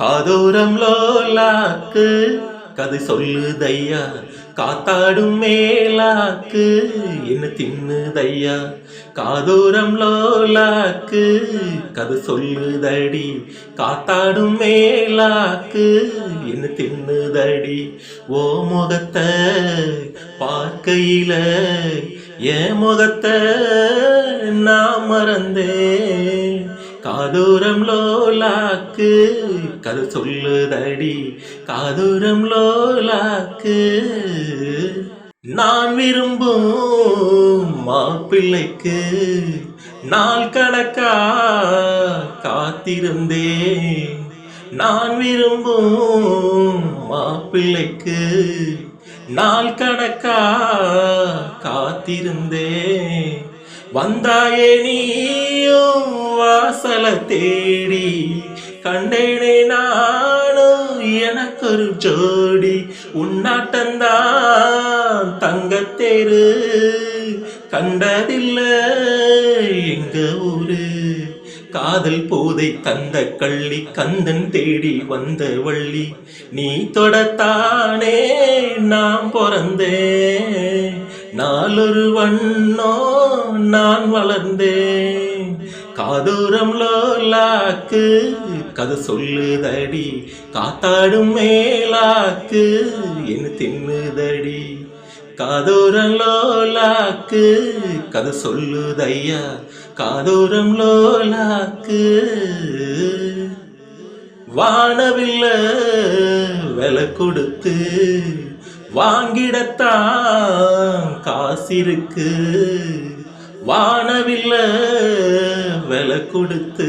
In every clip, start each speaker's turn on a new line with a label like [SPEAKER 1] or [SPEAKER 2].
[SPEAKER 1] காதோரம் லோலாக்கு கதை சொல்லுதையா? காத்தாடும் மேலாக்கு என்ன தின்னுதையா? காதோரம் லோலாக்கு கதை சொல்லுதடி. காத்தாடும் மேலாக்கு என்ன தின்னுதடி? ஓ முகத்தை பார்க்கையில ஏ முகத்தை நான் மறந்தேன். காதூரம் லோலாக்கு கதை சொல்லுதடி காதூரம் லோலாக்கு. நான் விரும்பும் மாப்பிள்ளைக்கு நாள் கணக்கா காத்திருந்தேன். நான் விரும்பும் மாப்பிள்ளைக்கு நாள் கணக்கா காத்திருந்தேன். வந்தாயே நீயும் வாசல தேடி கண்டேனே நானும் எனக்கொரு ஜோடி. உன்னாட்டந்தான் தங்கத்தேரு கண்டதில்லை எங்க ஊரு. காதல் போதை தந்த கள்ளி கந்தன் தேடி வந்த வள்ளி. நீ தொடத்தானே நான் பிறந்தேன். நாளொரு வண்ணோ நான் வளர்ந்தேன். காதோரம் லோலாக்கு கதை சொல்லுதடி. காத்தாடும் மேலாக்கு என்ன தின்னுதடி. காதோரம் லோலாக்கு கதை சொல்லுதையா. காதோரம் லோலாக்கு வானவில்ல விலை கொடுத்து வாங்கிடத்தான் காசிருக்கு வானவில்ல விலை கொடுத்து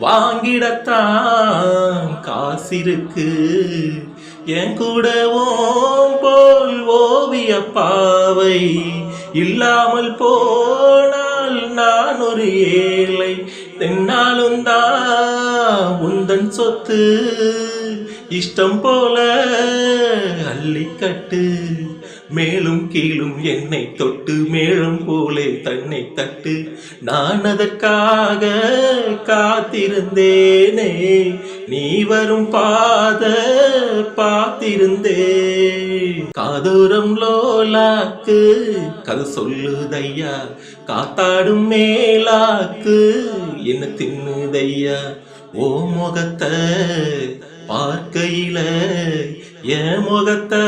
[SPEAKER 1] வாங்கிடத்தான் காசிருக்கு என் கூடவும் போல் ஓவிய பாவை இல்லாமல் போனால் நான் ஒரு ஏழை. தென்னாலும் தான் உந்தன் சொத்து இஷ்டம் போல அள்ளிக்கட்டு. மேலும் கீழும் என்னை தொட்டு மேலும் போலே தன்னை தட்டு. நான் அதற்காக காத்திருந்தேனே நீ வரும் பாத பார்த்திருந்தே காதோரம் லோலாக்கு கதை சொல்லுதையா காத்தாடும் மேலாக்கு என்ன தின்னுதையா. ஓ முகத்தை பார்க்கையில என் முகத்தை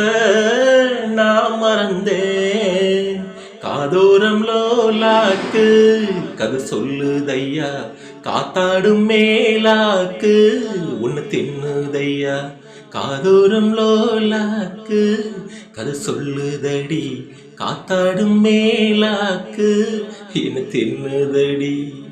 [SPEAKER 1] நான் மறந்தேன். காதோரம்லோ லாக்கு கதை சொல்லுதையா? காத்தாடும் மேலாக்கு உன்னை தின்னுதையா? காதோரம் லோலாக்கு கதை சொல்லுதடி. காத்தாடும் மேலாக்கு என்ன தின்னுதடி.